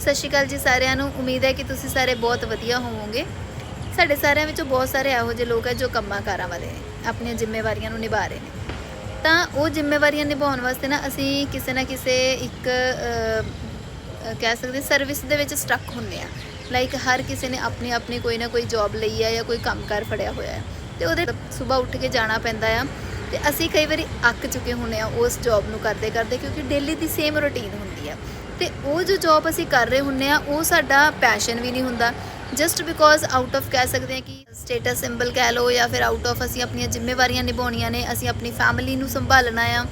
ਸਤਿ ਸ਼੍ਰੀ ਅਕਾਲ ਜੀ ਸਾਰਿਆਂ ਨੂੰ। ਉਮੀਦ ਹੈ ਕਿ ਤੁਸੀਂ ਸਾਰੇ ਬਹੁਤ ਵਧੀਆ ਹੋਵੋਗੇ। ਸਾਡੇ ਸਾਰਿਆਂ ਵਿੱਚੋਂ ਬਹੁਤ ਸਾਰੇ ਇਹੋ ਜਿਹੇ ਲੋਕ ਹੈ ਜੋ ਕੰਮਾਂ ਕਾਰਾਂ ਵਾਲੇ ਨੇ, ਆਪਣੀਆਂ ਜ਼ਿੰਮੇਵਾਰੀਆਂ ਨੂੰ ਨਿਭਾ ਰਹੇ ਨੇ। ਤਾਂ ਉਹ ਜ਼ਿੰਮੇਵਾਰੀਆਂ ਨਿਭਾਉਣ ਵਾਸਤੇ ਨਾ ਅਸੀਂ ਕਿਸੇ ਨਾ ਕਿਸੇ ਇੱਕ ਕਹਿ ਸਕਦੇ ਸਰਵਿਸ ਦੇ ਵਿੱਚ ਸਟਕ ਹੁੰਨੇ ਆ। ਲਾਈਕ ਹਰ ਕਿਸੇ ਨੇ ਆਪਣੀ ਆਪਣੀ ਕੋਈ ਨਾ ਕੋਈ ਜੌਬ ਲਈ ਹੈ ਜਾਂ ਕੋਈ ਕੰਮਕਾਰ ਫੜਿਆ ਹੋਇਆ ਹੈ ਤੇ ਉਹਦੇ ਸਵੇਰ ਉੱਠ ਕੇ ਜਾਣਾ ਪੈਂਦਾ ਆ। ਤੇ ਅਸੀਂ ਕਈ ਵਾਰੀ ਅੱਕ ਚੁੱਕੇ ਹੁੰਨੇ ਆ ਉਸ ਜੌਬ ਨੂੰ ਕਰਦੇ ਕਰਦੇ ਕਿਉਂਕਿ ਡੇਲੀ ਦੀ ਸੇਮ ਰੁਟੀਨ ਹੁੰਦੀ ਆ। ਤੇ ਉਹ ਜੋ ਜੌਬ ਅਸੀਂ ਕਰ ਰਹੇ ਹੁੰਨੇ ਆ ਉਹ ਸਾਡਾ ਪੈਸ਼ਨ ਵੀ ਨਹੀਂ ਹੁੰਦਾ। ਜਸਟ ਬਿਕੋਜ਼ ਆਊਟ ਆਫ ਕਹਿ ਸਕਦੇ ਆ ਕਿ ਸਟੇਟਸ ਸਿੰਬਲ ਕਹਿ ਲਓ ਜਾਂ ਫਿਰ ਆਊਟ ਆਫ ਅਸੀਂ ਆਪਣੀਆਂ ਜ਼ਿੰਮੇਵਾਰੀਆਂ ਨਿਭਾਉਣੀਆਂ ਨੇ, ਅਸੀਂ ਆਪਣੀ ਫੈਮਿਲੀ ਨੂੰ ਸੰਭਾਲਣਾ ਆ,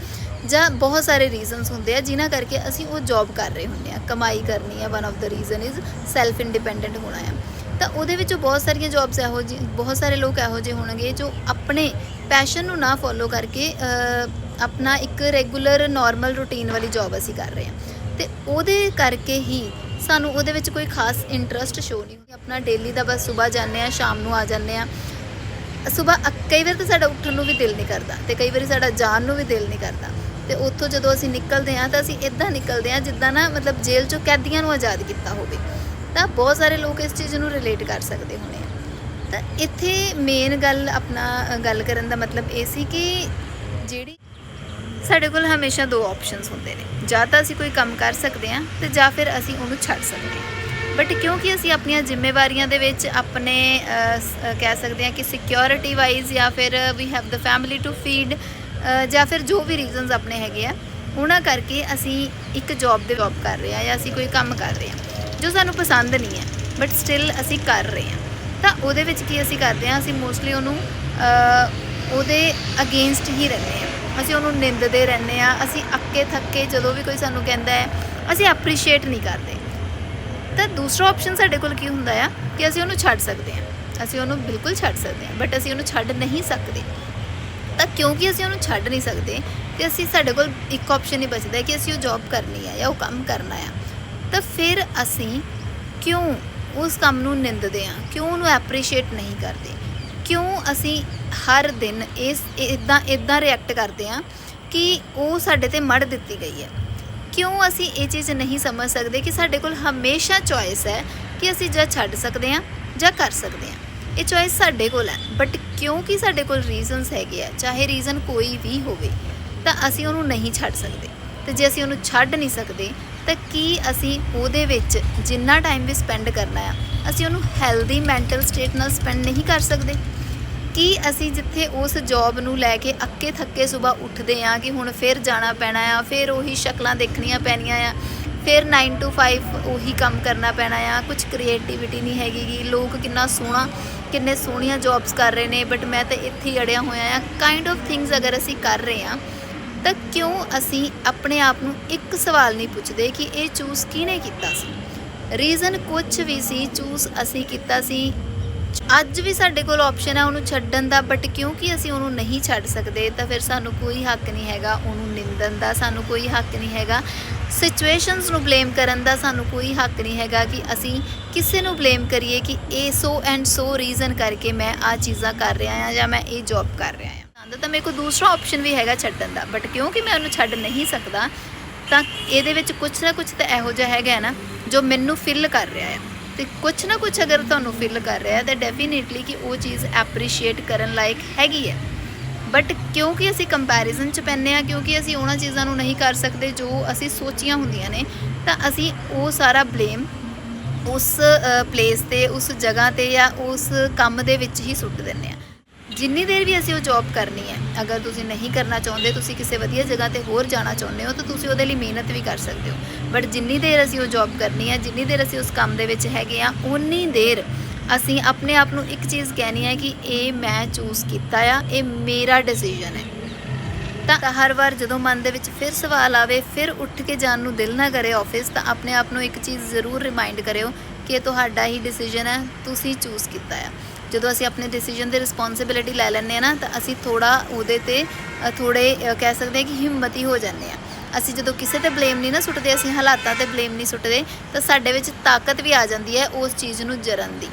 ਜਾਂ ਬਹੁਤ ਸਾਰੇ ਰੀਜ਼ਨਸ ਹੁੰਦੇ ਆ ਜਿਨ੍ਹਾਂ ਕਰਕੇ ਅਸੀਂ ਉਹ ਜੌਬ ਕਰ ਰਹੇ ਹੁੰਦੇ ਆ ਕਮਾਈ ਕਰਨੀ ਆ one of the reason is self independent ਹੋਣਾ ਆ। ਤਾਂ ਉਹਦੇ ਵਿੱਚੋਂ ਬਹੁਤ ਸਾਰੀਆਂ ਜੌਬਸ ਇਹੋ ਜਿਹੀ, ਬਹੁਤ ਸਾਰੇ ਲੋਕ ਇਹੋ ਜਿਹੇ ਹੋਣਗੇ ਜੋ ਆਪਣੇ ਪੈਸ਼ਨ ਨੂੰ ਨਾ ਫੋਲੋ ਕਰਕੇ ਆਪਣਾ ਇੱਕ ਰੈਗੂਲਰ ਨਾਰਮਲ ਰੂਟੀਨ ਵਾਲੀ ਜੌਬ ਅਸੀਂ ਕਰ ਰਹੇ ਹਾਂ। ਤੇ ਉਹਦੇ ਕਰਕੇ ਹੀ ਸਾਨੂੰ ਉਹਦੇ ਵਿੱਚ ਕੋਈ ਖਾਸ ਇੰਟਰਸਟ ਸ਼ੋ ਨਹੀਂ ਹੁੰਦਾ। ਆਪਣਾ ਡੇਲੀ ਦਾ ਬਸ ਸਵੇਰ ਜਾਂਦੇ ਆ ਸ਼ਾਮ ਨੂੰ ਆ ਜਾਂਦੇ ਆ ਸਵੇਰ ਕਈ ਵਾਰ ਤਾਂ ਸਾਡਾ ਉੱਠਣ ਨੂੰ ਵੀ ਦਿਲ ਨਹੀਂ ਕਰਦਾ ਤੇ ਕਈ ਵਾਰੀ ਸਾਡਾ ਜਾਣ ਨੂੰ ਵੀ ਦਿਲ ਨਹੀਂ ਕਰਦਾ। ਤੇ ਉੱਥੋਂ ਜਦੋਂ ਅਸੀਂ ਨਿਕਲਦੇ ਆ ਤਾਂ ਅਸੀਂ ਇਦਾਂ ਨਿਕਲਦੇ ਆ ਜਿੱਦਾਂ ਨਾ ਮਤਲਬ ਜੇਲ੍ਹ ਚੋਂ ਕੈਦੀਆਂ ਨੂੰ ਆਜ਼ਾਦ ਕੀਤਾ ਹੋਵੇ। ਤਾਂ ਬਹੁਤ ਸਾਰੇ ਲੋਕ ਇਸ ਚੀਜ਼ ਨੂੰ ਰਿਲੇਟ ਕਰ ਸਕਦੇ ਹੋਣੇ ਆ। ਤਾਂ ਇੱਥੇ ਮੇਨ ਗੱਲ ਆਪਣਾ ਗੱਲ ਕਰਨ ਦਾ ਮਤਲਬ ਇਹ ਸੀ ਕਿ ਜਿਹੜੀ ਸਾਡੇ ਕੋਲ ਹਮੇਸ਼ਾ ਦੋ ਆਪਸ਼ਨਸ ਹੁੰਦੇ ਨੇ। ਜਾਂ ਤਾਂ ਅਸੀਂ ਕੋਈ ਕੰਮ ਕਰ ਸਕਦੇ ਹਾਂ ਤੇ ਜਾਂ ਫਿਰ ਅਸੀਂ ਉਹਨੂੰ ਛੱਡ ਸਕਦੇ ਹਾਂ। ਬਟ ਕਿਉਂਕਿ ਅਸੀਂ ਆਪਣੀਆਂ ਜ਼ਿੰਮੇਵਾਰੀਆਂ ਦੇ ਵਿੱਚ ਆਪਣੇ ਕਹਿ ਸਕਦੇ ਹਾਂ ਕਿ ਸਿਕਿਉਰਿਟੀ ਵਾਈਜ਼ ਜਾਂ ਫਿਰ we have the family to feed ਜਾਂ ਫਿਰ ਜੋ ਵੀ ਰੀਜ਼ਨਸ ਆਪਣੇ ਹੈਗੇ ਆ, ਉਹਨਾਂ ਕਰਕੇ ਅਸੀਂ ਇੱਕ ਜੌਬ ਦੇ ਜੌਬ ਕਰ ਰਹੇ ਹਾਂ ਜਾਂ ਅਸੀਂ ਕੋਈ ਕੰਮ ਕਰ ਰਹੇ ਹਾਂ, ਜੋ ਸਾਨੂੰ ਪਸੰਦ ਨਹੀਂ ਹੈ ਬਟ ਸਟਿਲ ਅਸੀਂ ਕਰ ਰਹੇ ਹਾਂ। ਤਾਂ ਉਹਦੇ ਵਿੱਚ ਕੀ ਅਸੀਂ ਕਰਦੇ ਹਾਂ, ਅਸੀਂ ਮੋਸਟਲੀ ਉਹਨੂੰ ਉਹਦੇ ਅਗੇਂਸਟ ਹੀ ਰਹਿੰਦੇ ਹਾਂ। ਅਸੀਂ ਉਹਨੂੰ ਨਿੰਦਦੇ ਰਹਿੰਦੇ ਆ ਅਸੀਂ ਅੱਕੇ ਥੱਕੇ ਜਦੋਂ ਵੀ ਕੋਈ ਸਾਨੂੰ ਕਹਿੰਦਾ ਹੈ, ਅਸੀਂ ਐਪਰੀਸ਼ੀਏਟ ਨਹੀਂ ਕਰਦੇ। ਤਾਂ ਦੂਸਰਾ ਆਪਸ਼ਨ ਸਾਡੇ ਕੋਲ ਕੀ ਹੁੰਦਾ ਆ? ਕਿ ਅਸੀਂ ਉਹਨੂੰ ਛੱਡ ਸਕਦੇ ਹਾਂ। ਅਸੀਂ ਉਹਨੂੰ ਬਿਲਕੁਲ ਛੱਡ ਸਕਦੇ ਹਾਂ ਬਟ ਅਸੀਂ ਉਹਨੂੰ ਛੱਡ ਨਹੀਂ ਸਕਦੇ। ਤਾਂ ਕਿਉਂਕਿ ਅਸੀਂ ਉਹਨੂੰ ਛੱਡ ਨਹੀਂ ਸਕਦੇ, ਤੇ ਅਸੀਂ ਸਾਡੇ ਕੋਲ ਇੱਕ ਆਪਸ਼ਨ ਹੀ ਬਚਦਾ ਕਿ ਅਸੀਂ ਉਹ ਜੌਬ ਕਰਨੀ ਹੈ ਜਾਂ ਉਹ ਕੰਮ ਕਰਨਾ ਆ। ਤਾਂ ਫਿਰ ਅਸੀਂ ਕਿਉਂ ਉਸ ਕੰਮ ਨੂੰ ਨਿੰਦਦੇ ਆ ਕਿਉਂ ਉਹਨੂੰ ਐਪਰੀਸ਼ੀਏਟ ਨਹੀਂ ਕਰਦੇ? ਕਿਉਂ ਅਸੀਂ ਹਰ ਦਿਨ ਇਸ ਇਦਾਂ ਇਦਾਂ ਰਿਐਕਟ ਕਰਦੇ ਆ ਕਿ ਉਹ ਸਾਡੇ ਤੇ ਮੜ ਦਿੱਤੀ ਗਈ ਹੈ? ਕਿਉਂ ਅਸੀਂ ਇਹ ਚੀਜ਼ ਨਹੀਂ ਸਮਝ ਸਕਦੇ ਕਿ ਸਾਡੇ ਕੋਲ ਹਮੇਸ਼ਾ ਚੋਇਸ ਹੈ ਕਿ ਅਸੀਂ ਜਾਂ ਛੱਡ ਸਕਦੇ ਹਾਂ ਜਾਂ ਕਰ ਸਕਦੇ ਹਾਂ? ਇਹ ਚੋਇਸ ਸਾਡੇ ਕੋਲ ਹੈ ਬਟ ਕਿਉਂਕਿ ਸਾਡੇ ਕੋਲ ਰੀਜ਼ਨਸ ਹੈਗੇ ਆ, ਚਾਹੇ ਰੀਜ਼ਨ ਕੋਈ ਵੀ ਹੋਵੇ, ਤਾਂ ਅਸੀਂ ਉਹਨੂੰ ਨਹੀਂ ਛੱਡ ਸਕਦੇ। ਤੇ ਜੇ ਅਸੀਂ ਉਹਨੂੰ ਛੱਡ ਨਹੀਂ ਸਕਦੇ ਤਾਂ ਕੀ ਅਸੀਂ ਉਹਦੇ ਵਿੱਚ ਜਿੰਨਾ ਟਾਈਮ ਵੀ ਸਪੈਂਡ ਕਰਨਾ ਆ, ਅਸੀਂ ਉਹਨੂੰ ਹੈਲਦੀ ਮੈਂਟਲ ਸਟੇਟ ਨਾਲ ਸਪੈਂਡ ਨਹੀਂ ਕਰ ਸਕਦੇ। ਕੀ ਅਸੀਂ ਜਿੱਥੇ ਉਸ ਜੌਬ ਨੂੰ ਲੈ ਕੇ ਅੱਕੇ ਥੱਕੇ ਸਵੇਰ ਉੱਠਦੇ ਆ ਕਿ ਹੁਣ ਫਿਰ ਜਾਣਾ ਪੈਣਾ ਆ, ਫਿਰ ਉਹੀ ਸ਼ਕਲਾਂ ਦੇਖਣੀਆਂ ਪੈਣੀਆਂ ਆ, ਫਿਰ 9 to 5 ਉਹੀ ਕੰਮ ਕਰਨਾ ਪੈਣਾ ਆ ਕੁਝ ਕ੍ਰੀਏਟੀਵਿਟੀ ਨਹੀਂ ਹੈਗੀ ਗੀ, ਲੋਕ ਕਿੰਨਾ ਸੋਹਣਾ, ਕਿੰਨੇ ਸੋਹਣੀਆਂ ਜੌਬਸ ਕਰ ਰਹੇ ਨੇ ਬਟ ਮੈਂ ਤਾਂ ਇੱਥੇ ਹੀ ਅੜਿਆ ਹੋਇਆ ਆ। ਕਾਈਂਡ ਆਫ ਥਿੰਗਸ ਅਗਰ ਅਸੀਂ ਕਰ ਰਹੇ ਆ ਤਾਂ ਕਿਉਂ ਅਸੀਂ ਆਪਣੇ ਆਪ ਨੂੰ ਇੱਕ ਸਵਾਲ ਨਹੀਂ ਪੁੱਛਦੇ ਕਿ ਇਹ ਚੂਜ਼ ਕਿਹਨੇ ਕੀਤਾ ਸੀ? ਰੀਜ਼ਨ ਕੁਝ ਵੀ ਸੀ ਚੂਜ਼ ਅਸੀਂ ਕੀਤਾ ਸੀ। ਅੱਜ ਵੀ ਸਾਡੇ ਕੋਲ ਆਪਸ਼ਨ ਹੈ ਉਹਨੂੰ ਛੱਡਣ ਦਾ ਬਟ ਕਿਉਂਕਿ ਅਸੀਂ ਉਹਨੂੰ ਨਹੀਂ ਛੱਡ ਸਕਦੇ, ਤਾਂ ਫਿਰ ਸਾਨੂੰ ਕੋਈ ਹੱਕ ਨਹੀਂ ਹੈਗਾ ਉਹਨੂੰ ਨਿੰਦਣ ਦਾ, ਸਾਨੂੰ ਕੋਈ ਹੱਕ ਨਹੀਂ ਹੈਗਾ ਸਿਚੁਏਸ਼ਨਸ ਨੂੰ ਬਲੇਮ ਕਰਨ ਦਾ, ਸਾਨੂੰ ਕੋਈ ਹੱਕ ਨਹੀਂ ਹੈਗਾ ਕਿ ਅਸੀਂ ਕਿਸੇ ਨੂੰ ਬਲੇਮ ਕਰੀਏ ਕਿ ਇਹ ਸੋ ਐਂਡ ਸੋ ਰੀਜ਼ਨ ਕਰਕੇ ਮੈਂ ਆ ਚੀਜ਼ਾਂ ਕਰ ਰਿਹਾ ਹਾਂ ਜਾਂ ਮੈਂ ਇਹ ਜੌਬ ਕਰ ਰਿਹਾ ਹਾਂ। ਤਾਂ ਮੇਰੇ ਕੋਲ ਦੂਸਰਾ ਆਪਸ਼ਨ ਵੀ ਹੈਗਾ ਛੱਡਣ ਦਾ। ਬਟ ਕਿਉਂਕਿ ਮੈਂ ਉਹਨੂੰ ਛੱਡ ਨਹੀਂ ਸਕਦਾ, ਤਾਂ ਇਹਦੇ ਵਿੱਚ ਕੁਝ ਨਾ ਕੁਝ ਤਾਂ ਇਹੋ ਜਿਹਾ ਹੈਗਾ ਨਾ, ਜੋ ਮੈਨੂੰ ਫਿਲ ਕਰ ਰਿਹਾ ਹੈ। ਤੇ ਕੁਝ ਨਾ ਕੁਝ ਅਗਰ ਤੁਹਾਨੂੰ ਫਿਲ ਕਰ ਰਿਹਾ ਹੈ, ਤਾਂ ਡੈਫੀਨੇਟਲੀ ਕਿ ਉਹ ਚੀਜ਼ ਐਪਰੀਸ਼ੀਏਟ ਕਰਨ ਲਾਇਕ ਹੈਗੀ ਹੈ। ਬਟ ਕਿਉਂਕਿ ਅਸੀਂ ਕੰਪੈਰੀਜ਼ਨ ਚ ਪੈਂਦੇ ਆ ਕਿਉਂਕਿ ਅਸੀਂ ਉਹਨਾਂ ਚੀਜ਼ਾਂ ਨੂੰ ਨਹੀਂ ਕਰ ਸਕਦੇ ਜੋ ਅਸੀਂ ਸੋਚੀਆਂ ਹੁੰਦੀਆਂ ਨੇ, ਤਾਂ ਅਸੀਂ ਉਹ ਸਾਰਾ ਬਲੇਮ ਉਸ ਪਲੇਸ ਤੇ, ਉਸ ਜਗ੍ਹਾ ਤੇ ਜਾਂ ਉਸ ਕੰਮ ਦੇ ਵਿੱਚ ਹੀ ਸੁੱਟ ਦਿੰਦੇ ਆ ਜਿੰਨੀ ਦੇਰ ਵੀ ਅਸੀਂ ਉਹ ਜੌਬ ਕਰਨੀ ਹੈ, ਅਗਰ ਤੁਸੀਂ ਨਹੀਂ ਕਰਨਾ ਚਾਹੁੰਦੇ, ਤੁਸੀਂ ਕਿਸੇ ਵਧੀਆ ਜਗ੍ਹਾ ਤੇ ਹੋਰ ਜਾਣਾ ਚਾਹੁੰਦੇ ਹੋ, ਤਾਂ ਤੁਸੀਂ ਉਹਦੇ ਲਈ ਮਿਹਨਤ ਵੀ ਕਰ ਸਕਦੇ ਹੋ। ਬਟ ਜਿੰਨੀ ਦੇਰ ਅਸੀਂ ਉਹ ਜੌਬ ਕਰਨੀ ਹੈ, ਜਿੰਨੀ ਦੇਰ ਅਸੀਂ ਉਸ ਕੰਮ ਦੇ ਵਿੱਚ ਹੈਗੇ ਆ ਉਨੀ ਦੇਰ ਅਸੀਂ ਆਪਣੇ ਆਪ ਨੂੰ ਇੱਕ ਚੀਜ਼ ਕਹਿਣੀ ਹੈ ਕਿ ਇਹ ਮੈਂ ਚੂਜ਼ ਕੀਤਾ ਆ, ਇਹ ਮੇਰਾ ਡਿਸੀਜਨ ਹੈ। ਤਾਂ ਹਰ ਵਾਰ ਜਦੋਂ ਮਨ ਦੇ ਵਿੱਚ ਫਿਰ ਸਵਾਲ ਆਵੇ, ਫਿਰ ਉੱਠ ਕੇ ਜਾਣ ਨੂੰ ਦਿਲ ਨਾ ਕਰੇ ਆਫਿਸ ਤਾਂ ਆਪਣੇ ਆਪ ਨੂੰ ਇੱਕ ਚੀਜ਼ ਜ਼ਰੂਰ ਰਿਮਾਈਂਡ ਕਰਿਓ ਕਿ ਇਹ ਤੁਹਾਡਾ ਹੀ ਡਿਸੀਜਨ ਹੈ, ਤੁਸੀਂ ਚੂਜ਼ ਕੀਤਾ ਆ। ਜਦੋਂ ਅਸੀਂ ਆਪਣੇ ਡਿਸੀਜਨ ਦੀ ਰਿਸਪੌਂਸਿਬਿਲਿਟੀ ਲੈ ਲੈਂਦੇ ਆ ਨਾ ਤਾਂ ਅਸੀਂ ਥੋੜਾ ਉਹਦੇ ਤੇ ਅ, ਥੋੜੇ ਕਹਿ ਸਕਦੇ ਹਾਂ ਕਿ ਹਿੰਮਤੀ ਹੋ ਜਾਂਦੇ ਆ ਅਸੀਂ ਜਦੋਂ ਕਿਸੇ ਤੇ ਬਲੇਮ ਨਹੀਂ ਨਾ ਸੁੱਟਦੇ ਅਸੀਂ ਹਾਲਾਤਾਂ ਤੇ ਬਲੇਮ ਨਹੀਂ ਸੁੱਟਦੇ ਤਾਂ ਸਾਡੇ ਵਿੱਚ ਤਾਕਤ ਵੀ ਆ ਜਾਂਦੀ ਹੈ ਉਸ ਚੀਜ਼ ਨੂੰ ਜਰਨ ਦੀ।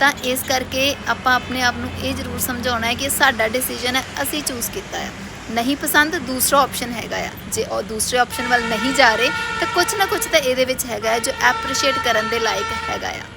ਤਾਂ ਇਸ ਕਰਕੇ ਆਪਾਂ ਆਪਣੇ ਆਪ ਨੂੰ ਇਹ ਜ਼ਰੂਰ ਸਮਝਾਉਣਾ ਹੈ ਕਿ ਸਾਡਾ ਡਿਸੀਜਨ ਹੈ ਅਸੀਂ ਚੂਜ਼ ਕੀਤਾ ਹੈ। ਨਹੀਂ ਪਸੰਦ ਦੂਸਰਾ ਆਪਸ਼ਨ ਹੈਗਾ ਆ। ਜੇ ਉਹ ਦੂਸਰੇ ਆਪਸ਼ਨ ਵੱਲ ਨਹੀਂ ਜਾ ਰਹੇ ਤਾਂ ਕੁਝ ਨਾ ਕੁਝ ਤਾਂ ਇਹਦੇ ਵਿੱਚ ਹੈਗਾ ਹੈ ਜੋ ਐਪਰੀਸ਼ੀਏਟ ਕਰਨ ਦੇ ਲਾਇਕ ਹੈਗਾ ਆ।